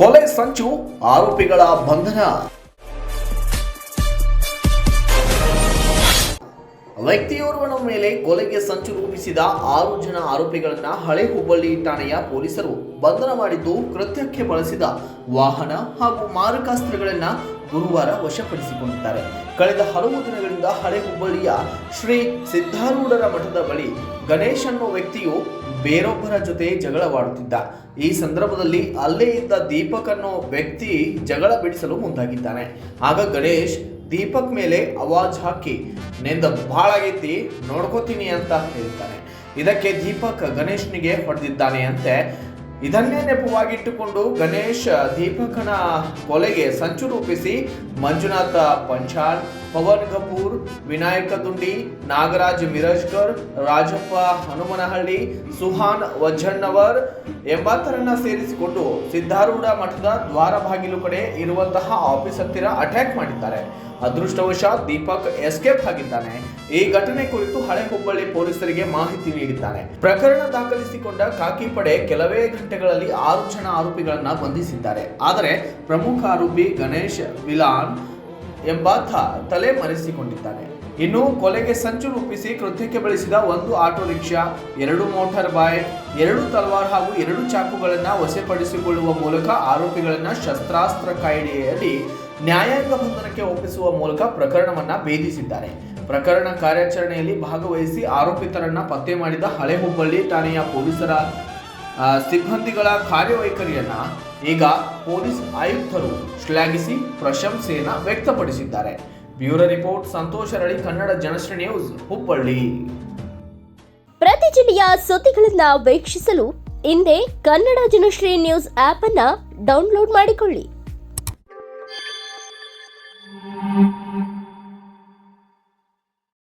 ಕೊಲೆ ಸಂಚು, ಆರೋಪಿಗಳ ಬಂಧನ. ವ್ಯಕ್ತಿಯೋರ್ವನ ಮೇಲೆ ಕೊಲೆಗೆ ಸಂಚು ರೂಪಿಸಿದ ಆರು ಜನ ಆರೋಪಿಗಳನ್ನ ಹಳೆ ಹುಬ್ಬಳ್ಳಿ ಠಾಣೆಯ ಪೊಲೀಸರು ಬಂಧನ ಮಾಡಿದ್ದು ಕೃತ್ಯಕ್ಕೆ ಬಳಸಿದ ವಾಹನ ಹಾಗೂ ಮಾರಕಾಸ್ತ್ರಗಳನ್ನ ಗುರುವಾರ ವಶಪಡಿಸಿಕೊಂಡಿದ್ದಾರೆ. ಕಳೆದ ಹಲವು ದಿನಗಳಿಂದ ಹಳೆ ಹುಬ್ಬಳ್ಳಿಯ ಶ್ರೀ ಸಿದ್ಧಾರೂಢರ ಮಠದ ಬಳಿ ಗಣೇಶ್ ಅನ್ನೋ ವ್ಯಕ್ತಿಯು ಬೇರೊಬ್ಬರ ಜೊತೆ ಜಗಳವಾಡುತ್ತಿದ್ದ. ಈ ಸಂದರ್ಭದಲ್ಲಿ ಅಲ್ಲೇ ಇದ್ದ ದೀಪಕ್ ಅನ್ನೋ ವ್ಯಕ್ತಿ ಜಗಳ ಬಿಡಿಸಲು ಮುಂದಾಗಿದ್ದಾನೆ. ಆಗ ಗಣೇಶ್, ದೀಪಕ್ ಮೇಲೆ ಅವಾಜ್ ಹಾಕಿ, ನಿಂದ ಭಾಳಾಗೈತಿ ನೋಡ್ಕೋತೀನಿ ಅಂತ ಹೇಳ್ತಾನೆ ಇದಕ್ಕೆ ದೀಪಕ್ ಗಣೇಶ್ನಿಗೆ ಹೊಡೆದಿದ್ದಾನೆ ಅಂತೆ. ಇದನ್ನೇ ನೆಪವಾಗಿಟ್ಟುಕೊಂಡು ಗಣೇಶ ದೀಪಕನ ಕೊಲೆಗೆ ಸಂಚು ರೂಪಿಸಿ ಮಂಜುನಾಥ ಪಂಚಾಲ್, ಪವನ್ ಕಪೂರ್, ವಿನಾಯಕ ದುಂಡಿ, ನಾಗರಾಜ್ ಮಿರಜ್ಕರ್ ರಾಜಪ್ಪ ಹನುಮನಹಳ್ಳಿ, ಸುಹಾನ್ ವಜ್ಜಣ್ಣವರ್ ಎಂಬತ್ತರನ್ನ ಸೇರಿಸಿಕೊಂಡು ಸಿದ್ಧಾರೂಢ ಮಠದ ದ್ವಾರ ಬಾಗಿಲು ಕಡೆ ಇರುವಂತಹ ಆಫೀಸ್ ಹತ್ತಿರ ಅಟ್ಯಾಕ್ ಮಾಡಿದ್ದಾರೆ. ಅದೃಷ್ಟವಶಾತ್ ದೀಪಕ್ ಎಸ್ಕೇಪ್ ಆಗಿದ್ದಾನೆ. ಈ ಘಟನೆ ಕುರಿತು ಹಳೆ ಹುಬ್ಬಳ್ಳಿ ಪೊಲೀಸರಿಗೆ ಮಾಹಿತಿ ನೀಡಿದ್ದಾನೆ. ಪ್ರಕರಣ ದಾಖಲಿಸಿಕೊಂಡ ಕಾಕಿ ಪಡೆ ಕೆಲವೇ ಗಂಟೆಗಳಲ್ಲಿ ಆರು ಜನ ಆರೋಪಿಗಳನ್ನು ಬಂಧಿಸಿದ್ದಾರೆ. ಆದರೆ ಪ್ರಮುಖ ಆರೋಪಿ ಗಣೇಶ್ ವಿಲಾನ್ ಎಂಬಾತ ತಲೆ ಮರೆಸಿಕೊಂಡಿದ್ದಾನೆ ಇನ್ನು ಕೊಲೆಗೆ ಸಂಚು ರೂಪಿಸಿ ಕೃತ್ಯಕ್ಕೆ ಬಳಸಿದ ಒಂದು ಆಟೋ ರಿಕ್ಷಾ, ಎರಡು ಮೋಟಾರ್ ಬಾಯ್, ಎರಡು ತಲವಾರ್ ಹಾಗೂ ಎರಡು ಚಾಕುಗಳನ್ನು ವಶಪಡಿಸಿಕೊಳ್ಳುವ ಮೂಲಕ ಆರೋಪಿಗಳನ್ನು ಶಸ್ತ್ರಾಸ್ತ್ರ ಕಾಯ್ದೆಯಲ್ಲಿ ನ್ಯಾಯಾಂಗ ಬಂಧನಕ್ಕೆ ಒಪ್ಪಿಸುವ ಮೂಲಕ ಪ್ರಕರಣವನ್ನ ಭೇದಿಸಿದ್ದಾರೆ. ಪ್ರಕರಣ ಕಾರ್ಯಾಚರಣೆಯಲ್ಲಿ ಭಾಗವಹಿಸಿ ಆರೋಪಿತರನ್ನ ಪತ್ತೆ ಮಾಡಿದ ಹಳೆ ಹುಬ್ಬಳ್ಳಿ ಠಾಣೆಯ ಪೊಲೀಸರ ಸಿಬ್ಬಂದಿಗಳ ಕಾರ್ಯವೈಖರಿಯನ್ನ ಈಗ ಪೊಲೀಸ್ ಆಯುಕ್ತರು ಶ್ಲಾಘಿಸಿ ಪ್ರಶಂಸೆಯನ್ನ ವ್ಯಕ್ತಪಡಿಸಿದ್ದಾರೆ. ಬ್ಯೂರೋ ರಿಪೋರ್ಟ್, ಸಂತೋಷ ರಳಿ ಕನ್ನಡ ಜನಶ್ರೀ ನ್ಯೂಸ್, ಹುಬ್ಬಳ್ಳಿ. ಪ್ರತಿ ಜಿಲ್ಲೆಯ ಸುದ್ದಿಗಳನ್ನ ವೀಕ್ಷಿಸಲು ಹಿಂದೆ ಕನ್ನಡ ಜನಶ್ರೀ ನ್ಯೂಸ್ ಆಪ್ ಅನ್ನ ಡೌನ್ಲೋಡ್ ಮಾಡಿಕೊಳ್ಳಿ.